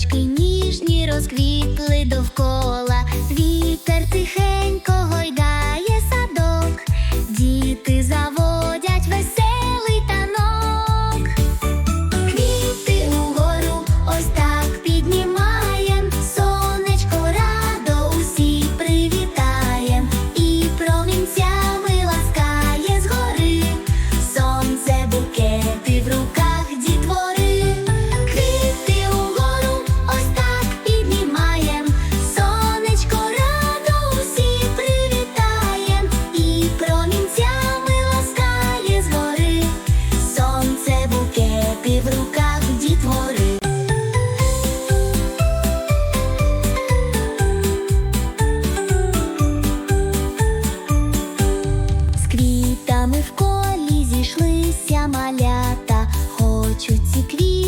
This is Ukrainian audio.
Квіточки ніжні розквітли довкола, вітер тихенький Чуть и квіти.